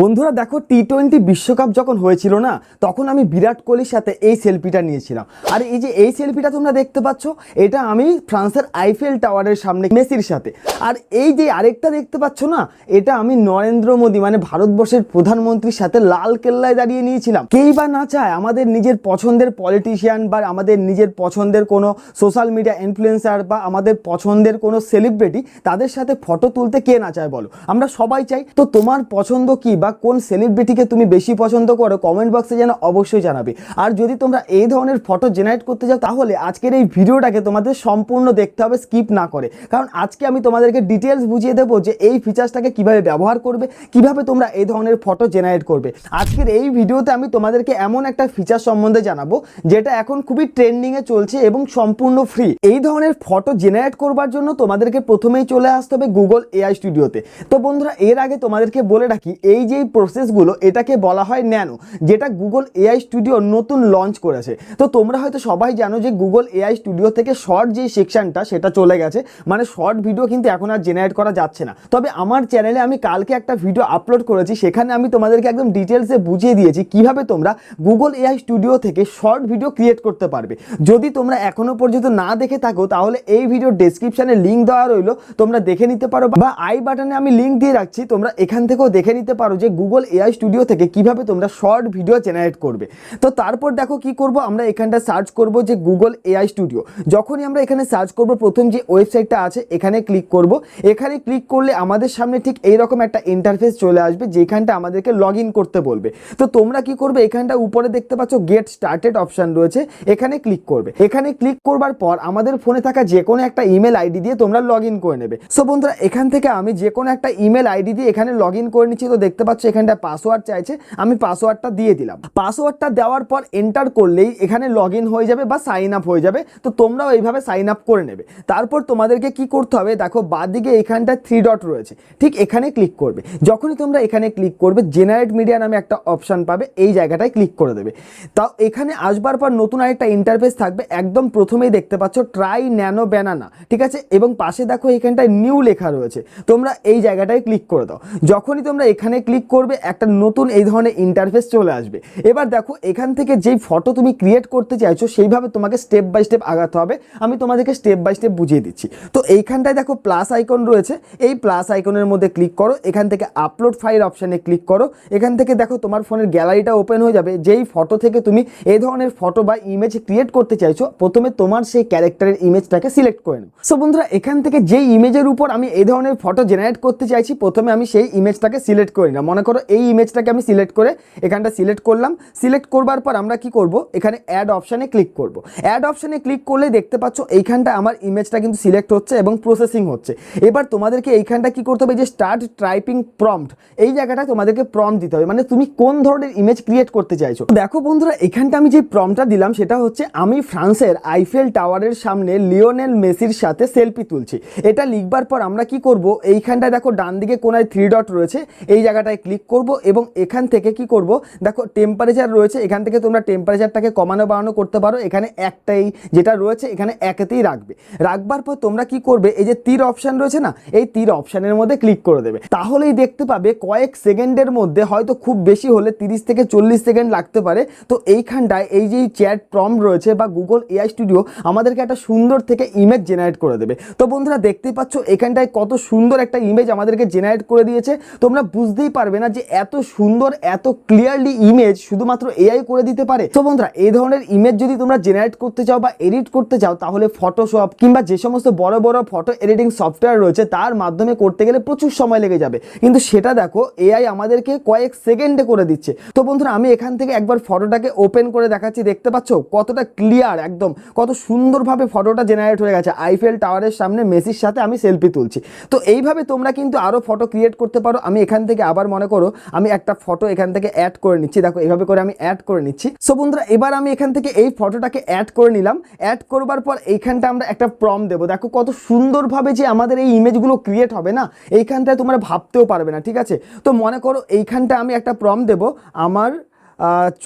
বন্ধুরা দেখো T twenty বিশ্বকাপ যখন হয়েছিল না, তখন আমি বিরাট কোহলির সাথে এই সেলফিটা নিয়েছিলাম। আর এই যে এই সেলফিটা তোমরা দেখতে পাচ্ছ, এটা আমি ফ্রান্সের আইফেল টাওয়ারের সামনে মেসির সাথে। আর এই যে আরেকটা দেখতে পাচ্ছ না, এটা আমি নরেন্দ্র মোদী মানে ভারতবর্ষের প্রধানমন্ত্রীর সাথে লাল কেল্লায় দাঁড়িয়ে নিয়েছিলাম। কেই বা না চায়, আমাদের নিজের পছন্দের পলিটিশিয়ান বা আমাদের নিজের পছন্দের কোনো সোশ্যাল মিডিয়া ইনফ্লুয়েন্সার বা আমাদের পছন্দের কোনো সেলিব্রিটি তাদের সাথে ফটো তুলতে কে না চায় বলো? আমরা সবাই চাই, তো তোমার পছন্দ কি বা কোন সেলিব্রিটিকে তুমি বেশি পছন্দ করো কমেন্ট বক্সে যেন অবশ্যই জানাবে। আর যদি তোমরা এই ধরনের ফটো জেনারেট করতে চাও, তাহলে আজকের এই ভিডিওটাকে তোমাদের সম্পূর্ণ দেখতে হবে স্কিপ না করে। কারণ আজকে আমি তোমাদেরকে ডিটেলস বুঝিয়ে দেবো যে এই ফিচার্সটাকে কীভাবে ব্যবহার করবে, কীভাবে তোমরা এই ধরনের ফটো জেনারেট করবে। আজকের এই ভিডিওতে আমি তোমাদেরকে এমন একটা ফিচার সম্বন্ধে জানাব, যেটা এখন খুবই ট্রেন্ডিংয়ে চলছে এবং সম্পূর্ণ ফ্রি এই ধরনের ফটো জেনারেট করবার জন্য তোমাদেরকে প্রথমেই চলে আসতে হবে গুগল এআই স্টুডিওতে তো বন্ধুরা, এর আগে তোমাদেরকে বলে রাখি, এই যে প্রসেসগুলো এটাকে বলা হয় ন্যানো, যেটা গুগল এআই স্টুডিও নতুন লঞ্চ করেছে। তো তোমরা হয়তো সবাই জানো যে গুগল এআই স্টুডিও থেকে শর্ট যে সেকশনটা সেটা চলে গেছে। মানে শর্ট ভিডিও কিন্তু এখন আর জেনারেট করা যাচ্ছে না। তবে আমার চ্যানেলে আমি কালকে একটা ভিডিও আপলোড করেছি, সেখানে আমি তোমাদেরকে একদম ডিটেলসে বুঝিয়ে দিয়েছি কীভাবে তোমরা গুগল এআই স্টুডিও থেকে শর্ট ভিডিও ক্রিয়েট করতে পারবে। যদি তোমরা এখনও পর্যন্ত না দেখে থাকো, তাহলে এই ভিডিও ডেসক্রিপশনে লিঙ্ক দেওয়া রইল। তোমরা দেখে নিতে পারো বা আই বাটনে আমি লিঙ্ক দিয়ে রাখছি, তোমরা এখান থেকেও দেখে নিতে পারো। যে গুগল এআই স্টুডিও থেকে কীভাবে তোমরা শর্ট ভিডিও জেনারেট করবে। তো তারপর দেখো কি করব, আমরা এখানটা সার্চ করব যে গুগল এআই স্টুডিও যখনই আমরা এখানে সার্চ করব, প্রথম যে ওয়েবসাইটটা আছে, এখানে ক্লিক করব। এখানে ক্লিক করলে আমাদের সামনে ঠিক এইরকম একটা ইন্টারফেস চলে আসবে, যেখানটা আমাদেরকে লগ করতে বলবে। তো তোমরা কি করবে, এখানটা উপরে দেখতে পাচ্ছ গেট স্টার্টেড অপশন রয়েছে, এখানে ক্লিক করবে। এখানে ক্লিক করবার পর আমাদের ফোনে থাকা যে কোনো একটা ইমেল আইডি দিয়ে তোমরা লগ করে নেবে। সো বন্ধুরা, এখান থেকে আমি যে কোনো একটা ইমেল আইডি দিয়ে এখানে লগ করে নিচ্ছি, তো দেখতে পাচ্ছ এখানটা পাসওয়ার্ড চাইছে, আমি পাসওয়ার্ডটা দিয়ে দিলাম। পাসওয়ার্ডটা দেওয়ার পর এন্টার করলেই এখানে লগ হয়ে যাবে বা সাইন আপ হয়ে যাবে, তো তোমরাও এইভাবে সাইন আপ করে নেবে। তারপর তোমাদেরকে কি করতে হবে, দেখো বাদিকে এখানটা থ্রি ডট রয়েছে, ঠিক এখানে ক্লিক করবে। যখনই তোমরা এখানে ক্লিক করবে জেনারেট মিডিয়া নামে একটা অপশন পাবে, এই জায়গাটায় ক্লিক করে দেবে। তাও এখানে আসবার পর নতুন আরেকটা ইন্টারফেস থাকবে, একদম প্রথমেই দেখতে পাচ্ছ ট্রাই ন্যানো ব্যানানা ঠিক আছে? এবং পাশে দেখো এখানটায় নিউ লেখা রয়েছে, তোমরা এই জায়গাটায় ক্লিক করে দাও। যখনই তোমরা এখানে ক্লিক করবে, একটা নতুন এই ধরনের ইন্টারফেস চলে আসবে। এবার দেখো, এখান থেকে যেই ফটো তুমি ক্রিয়েট করতে চাইছো, সেইভাবে তোমাকে স্টেপ বাই স্টেপ আগাতে হবে। আমি তোমাদেরকে স্টেপ বাই স্টেপ বুঝিয়ে দিচ্ছি। তো এইখানটায় দেখো প্লাস আইকন রয়েছে। এই প্লাস আইকনের মধ্যে ক্লিক করো। এখান থেকে আপলোড ফাইল অপশানে ক্লিক করো। এখান থেকে দেখো, তোমার ফোনের গ্যালারিটা ওপেন হয়ে যাবে। যেই ফটো থেকে তুমি এই ধরনের ফটো বা ইমেজ ক্রিয়েট করতে চাইছো, প্রথমে তোমার সেই ক্যারেক্টারের ইমেজটাকে সিলেক্ট করে নাও। সো বন্ধুরা, এখান থেকে যেই ইমেজের উপর আমি এই ধরনের ফটো জেনারেট করতে চাইছি, প্রথমে আমি সেই ইমেজটাকে সিলেক্ট করি না মনে করো এই ইমেজটাকে আমি সিলেক্ট করে এখানটা সিলেক্ট করলাম। সিলেক্ট করবার পর আমরা কি করব? এখানে অ্যাড অপশানে ক্লিক করব। অ্যাড অপশানে ক্লিক করলে দেখতে পাচ্ছ এইখানটা আমার ইমেজটা কিন্তু সিলেক্ট হচ্ছে এবং প্রসেসিং হচ্ছে। এবার তোমাদেরকে এইখানটা কি করতে হবে? যে স্টার্ট টাইপিং প্রম্পট এই জায়গাটা তোমাদেরকে প্রম্পট দিতে হবে। মানে তুমি কোন ধরনের ইমেজ ক্রিয়েট করতে চাইছো? দেখো বন্ধুরা, এখানটা আমি যে প্রম্পটটা দিলাম সেটা হচ্ছে আমি ফ্রান্সের আইফেল টাওয়ারের সামনে লিওনেল মেসির সাথে সেলফি তুলছি। এটা লিখবার পর আমরা কি করব? এইখানটায় দেখো ডান দিকে কোনায় থ্রি ডট রয়েছে। এই জায়গাটায় ক্লিক করব এবং এখান থেকে কি করব? দেখো টেম্পারেচার রয়েছে, এখান থেকে তোমরা টেম্পারেচারটাকে কমানো বাড়ানো করতে পারো। এখানে একটাই যেটা রয়েছে, এখানে একেতেই রাখবে। রাখবার পর তোমরা কি করবে? এই যে তীর অপশান রয়েছে না, এই তীর অপশানের মধ্যে ক্লিক করে দেবে। তাহলেই দেখতে পাবে কয়েক সেকেন্ডের মধ্যে হয়তো খুব বেশি হলে তিরিশ থেকে চল্লিশ সেকেন্ড লাগতে পারে। তো এইখানটায় এই যে চ্যাট প্রম রয়েছে বা গুগল এআই স্টুডিও আমাদেরকে একটা সুন্দর থেকে ইমেজ জেনারেট করে দেবে। তো বন্ধুরা দেখতেই পাচ্ছ, এখানটায় কত সুন্দর একটা ইমেজ আমাদেরকে জেনারেট করে দিয়েছে। তোমরা বুঝতেই পারবে না যে এত সুন্দর, এত ক্লিয়ারলি ইমেজ শুধুমাত্র এআই করে দিতে পারে। তো বন্ধুরা, এই ধরনের ইমেজ যদি তোমরা জেনারেট করতে চাও বা এডিট করতে চাও, তাহলে ফটোশপ কিংবা যে সমস্ত বড় বড় ফটো এডিটিং সফটওয়্যার রয়েছে, তার মাধ্যমে করতে গেলে প্রচুর সময় লেগে যাবে। কিন্তু সেটা দেখো এআই আমাদেরকে কয়েক সেকেন্ডে করে দিচ্ছে। তো বন্ধুরা, আমি এখান থেকে একবার ফটোটাকে ওপেন করে দেখাচ্ছি, দেখতে পাচ্ছ? কতটা ক্লিয়ার একদম, কত সুন্দরভাবে ফটোটা জেনারেট হয়ে গেছে। আইফেল টাওয়ারের সামনে মেসির সাথে আমি সেলফি তুলছি। তো এইভাবে তোমরা কিন্তু আরও ফটো ক্রিয়েট করতে পারো। আমি এখান থেকে আবার মনে করো, আমি একটা ফটো এখান থেকে অ্যাড করে নিচ্ছি। দেখো, এভাবে করে আমি অ্যাড করে নিচ্ছি। সো বন্ধুরা, এবার আমি এখান থেকে এই ফটোটাকে অ্যাড করে নিলাম। অ্যাড করবার পর এইখানটা আমরা একটা প্রম দেবো। দেখো, কত সুন্দরভাবে যে আমাদের এই ইমেজগুলো ক্রিয়েট হবে না, এইখানটায় তোমরা ভাবতেও পারবে না, ঠিক আছে? তো মনে করো, এইখানটা আমি একটা প্রম দেবো আমার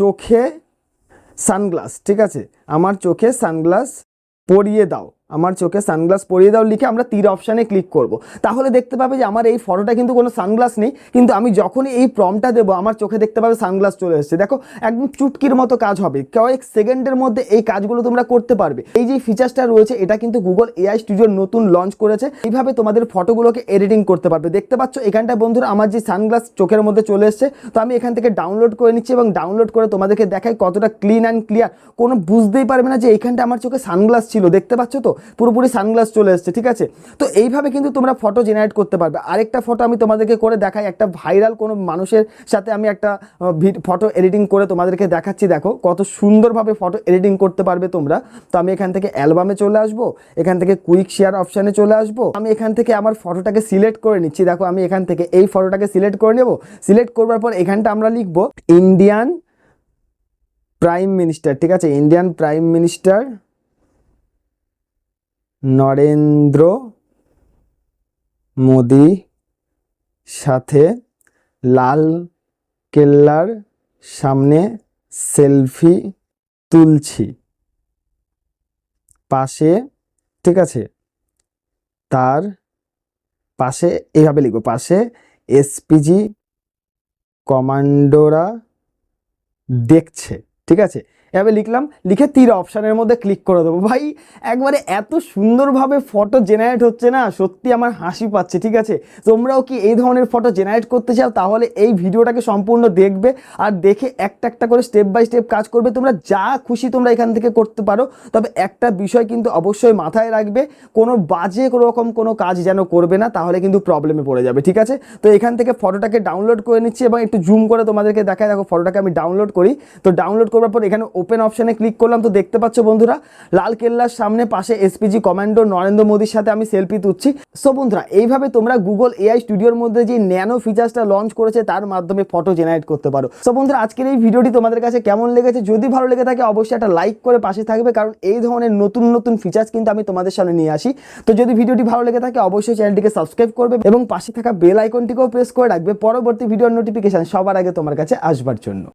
চোখে সানগ্লাস ঠিক আছে? আমার চোখে সানগ্লাস পরিয়ে দাও। আমার চোখে সানগ্লাস পরিয়ে দাও লিখে আমরা তীর অপশানে ক্লিক করব। তাহলে দেখতে পাবে যে আমার এই ফটোটা কিন্তু কোনো সানগ্লাস নেই, কিন্তু আমি যখনই এই প্রমটা দেবো, আমার চোখে দেখতে পাবে সানগ্লাস চলে এসেছে। দেখো, একদম চুটকির মতো কাজ হবে। কয়েক সেকেন্ডের মধ্যে এই কাজগুলো তোমরা করতে পারবে। এই যে ফিচার্সটা রয়েছে, এটা কিন্তু গুগল এআই স্টুডিও নতুন লঞ্চ করেছে। এইভাবে তোমাদের ফটোগুলোকে এডিটিং করতে পারবে। দেখতে পাচ্ছ এখানটা বন্ধুরা আমার যে সানগ্লাস চোখের মধ্যে চলে এসেছে, তো আমি এখান থেকে ডাউনলোড করে নিচ্ছি এবং ডাউনলোড করে তোমাদেরকে দেখাই কতটা ক্লিন অ্যান্ড ক্লিয়ার কোনো বুঝতেই পারবে না যে এইখানটা আমার চোখে সানগ্লাস ছিল। দেখতে পাচ্ছ তো? পুরোপুরি সানগ্লাস চলে এসেছে, ঠিক আছে? তো এইভাবে কিন্তু তোমরা ফটো জেনারেট করতে পারবে। আরেকটা ফটো আমি তোমাদেরকে করে দেখাই, একটা ভাইরাল কোনো মানুষের সাথে আমি একটা ফটো এডিটিং করে তোমাদেরকে দেখাচ্ছি, দেখো। কত সুন্দরভাবে ফটো এডিটিং করতে পারবে তোমরা। তো আমি এখান থেকে অ্যালবামে চলে আসব, এখান থেকে কুইক শেয়ার অপশানে চলে আসব। আমি এখান থেকে আমার ফটোটাকে সিলেক্ট করে নিচ্ছি। দেখো, আমি এখান থেকে এই ফটোটাকে সিলেক্ট করে নেব। সিলেক্ট করবার পর এখানটা আমরা লিখব ইন্ডিয়ান প্রাইম মিনিস্টার ঠিক আছে? Indian prime minister Narendra Modi সাথে লাল কেল্লার সামনে সেলফি তুলছি। পাশে, ঠিক আছে? তার পাশে, এইভাবে লিখব, পাশে এসপিজি কমান্ডোরা দেখছে, ঠিক আছে? এভাবে লিখলাম, লিখে তীর অপশানের মধ্যে ক্লিক করে দেবো। ভাই, একবারে এত সুন্দরভাবে ফটো জেনারেট হচ্ছে না, সত্যি আমার হাসি পাচ্ছে, ঠিক আছে? তোমরাও কি এই ধরনের ফটো জেনারেট করতে চাও? তাহলে এই ভিডিওটাকে সম্পূর্ণ দেখবে আর দেখে একটা একটা করে স্টেপ বাই স্টেপ কাজ করবে। তোমরা যা খুশি তোমরা এখান থেকে করতে পারো। তবে একটা বিষয় কিন্তু অবশ্যই মাথায় রাখবে, কোনো বাজে রকম কোনো কাজ যেন করবে না, তাহলে কিন্তু প্রবলেমে পড়ে যাবে, ঠিক আছে? তো এখান থেকে ফটোটাকে ডাউনলোড করে নিচ্ছি এবং একটু জুম করে তোমাদেরকে দেখায়। দেখো ফটোটাকে আমি ডাউনলোড করি। তো ডাউনলোড করবার পর এখানে ওপেন অপশানে ক্লিক করলাম, তো দেখতে পাচ্ছ বন্ধুরা, লাল কেল্লার সামনে পাশে এসপিজি কমান্ডো নরেন্দ্র মোদীর সাথে আমি সেলফি তুলছি সো বন্ধুরা, এইভাবে তোমরা গুগল এআই স্টুডিওর মধ্যে যে ন্যানো ফিচার্সটা লঞ্চ করেছে, তার মাধ্যমে ফটো জেনারেট করতে পারো। সো বন্ধুরা, আজকের এই ভিডিওটি তোমাদের কাছে কেমন লেগেছে? যদি ভালো লেগে থাকে, অবশ্যই একটা লাইক করে পাশে থাকবে, কারণ এই ধরনের নতুন নতুন ফিচার্স কিন্তু আমি তোমাদের সামনে নিয়ে আসি। তো যদি ভিডিওটি ভালো লেগে থাকে, অবশ্যই চ্যানেলটিকে সাবস্ক্রাইব করবে এবং পাশে থাকা বেল আইকনটিকেও প্রেস করে রাখবে। পরবর্তী ভিডিওর নোটিফিকেশন সবার আগে তোমার কাছে আসবার জন্য।